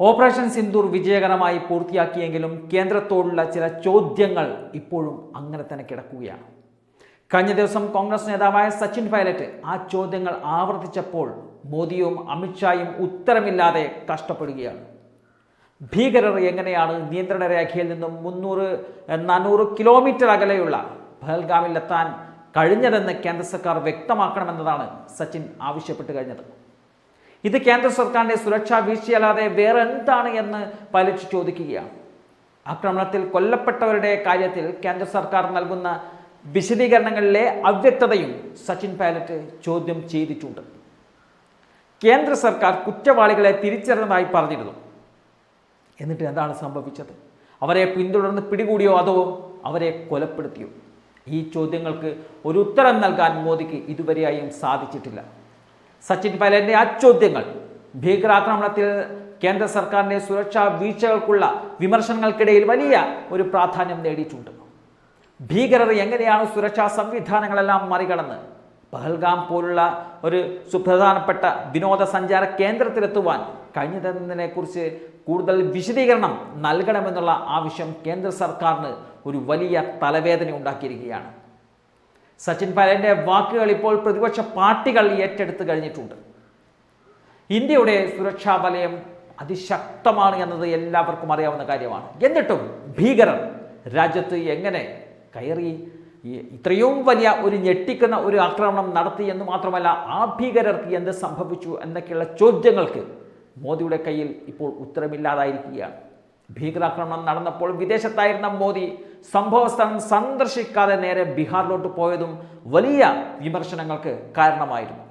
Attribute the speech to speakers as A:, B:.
A: Operation Sindoor വിജയകരമായി പൂർത്തിയാക്കിയെങ്കിലും കേന്ദ്രത്തോടുള്ള ചില ചോദ്യങ്ങൾ ഇപ്പോഴും അങ്ങനെ തന്നെ കിടക്കുകയാണ്. കഴിഞ്ഞ ദിവസം കോൺഗ്രസ് നേതാവായ സച്ചിൻ പൈലറ്റ് ആ ചോദ്യങ്ങൾ ആവർത്തിച്ചപ്പോൾ മോദിയും അമിത്ഷായും ഉത്തരമില്ലാതെ കഷ്ടപ്പെടുകയാണ്. ഭീകരർ എങ്ങനെയാണ് നിയന്ത്രണ രേഖയിൽ നിന്നും മുന്നൂറ് നാനൂറ് കിലോമീറ്റർ അകലെയുള്ള പഹൽഗാമിലെത്താൻ കഴിഞ്ഞതെന്ന് കേന്ദ്ര സർക്കാർ വ്യക്തമാക്കണമെന്നതാണ് സച്ചിൻ ആവശ്യപ്പെട്ട് കഴിഞ്ഞത്. ഇത് കേന്ദ്ര സർക്കാരിന്റെ സുരക്ഷാ വീഴ്ചയല്ലാതെ വേറെ എന്താണ് എന്ന് പലിച്ചു ചോദിക്കുകയാണ്. ആക്രമണത്തിൽ കൊല്ലപ്പെട്ടവരുടെ കാര്യത്തിൽ കേന്ദ്ര സർക്കാർ നൽകുന്ന വിശദീകരണങ്ങളിലെ അവ്യക്തതയും സച്ചിൻ പൈലറ്റ് ചോദ്യം ചെയ്തിട്ടുണ്ട്. കേന്ദ്ര സർക്കാർ കുറ്റവാളികളെ തിരിച്ചറിഞ്ഞതായി പറഞ്ഞിരുന്നു. എന്നിട്ട് എന്താണ് സംഭവിച്ചത്? അവരെ പിന്തുടർന്ന് പിടികൂടിയോ അതോ അവരെ കൊലപ്പെടുത്തിയോ? ഈ ചോദ്യങ്ങൾക്ക് ഒരു ഉത്തരം നൽകാൻ മോദിക്ക് ഇതുവരെയായും സാധിച്ചിട്ടില്ല. സച്ചിൻ പൈലറ്റിന്റെ ആ ചോദ്യങ്ങൾ ഭീകരാക്രമണത്തിൽ കേന്ദ്ര സർക്കാരിന്റെ സുരക്ഷാ വീഴ്ചകൾക്കുള്ള വിമർശനങ്ങൾക്കിടയിൽ വലിയ ഒരു പ്രാധാന്യം നേടിയിട്ടുണ്ട്. ഭീകരർ എങ്ങനെയാണ് സുരക്ഷാ സംവിധാനങ്ങളെല്ലാം മറികടന്ന് പഹൽഗാം പോലുള്ള ഒരു സുപ്രധാനപ്പെട്ട വിനോദസഞ്ചാര കേന്ദ്രത്തിലെത്തുവാൻ കഴിഞ്ഞതെന്നതിനെക്കുറിച്ച് കൂടുതൽ വിശദീകരണം നൽകണമെന്നുള്ള ആവശ്യം കേന്ദ്ര സർക്കാരിന് ഒരു വലിയ തലവേദന ഉണ്ടാക്കിയിരിക്കുകയാണ്. സച്ചിൻ പൈലറ്റിന്റെ വാക്കുകൾ ഇപ്പോൾ പ്രതിപക്ഷ പാർട്ടികൾ ഏറ്റെടുത്ത് കഴിഞ്ഞിട്ടുണ്ട്. ഇന്ത്യയുടെ സുരക്ഷാ വലയം അതിശക്തമാണ് എന്നത് എല്ലാവർക്കും അറിയാവുന്ന കാര്യമാണ്. എന്നിട്ടും ഭീകരർ രാജ്യത്ത് എങ്ങനെ കയറി ഇത്രയും വലിയ ഒരു ഞെട്ടിക്കുന്ന ഒരു ആക്രമണം നടത്തി എന്ന് മാത്രമല്ല ആ ഭീകരർക്ക് എന്ത് സംഭവിച്ചു എന്നൊക്കെയുള്ള ചോദ്യങ്ങൾക്ക് മോദിയുടെ കയ്യിൽ ഇപ്പോൾ ഉത്തരമില്ലാതായിരിക്കുകയാണ്. ഭീകരാക്രമണം നടന്നപ്പോൾ വിദേശത്തായിരുന്ന മോദി സംഭവസ്ഥലം സന്ദർശിക്കാതെ നേരെ ബീഹാറിലോട്ട് പോയതും വലിയ വിമർശനങ്ങൾക്ക് കാരണമായിരുന്നു.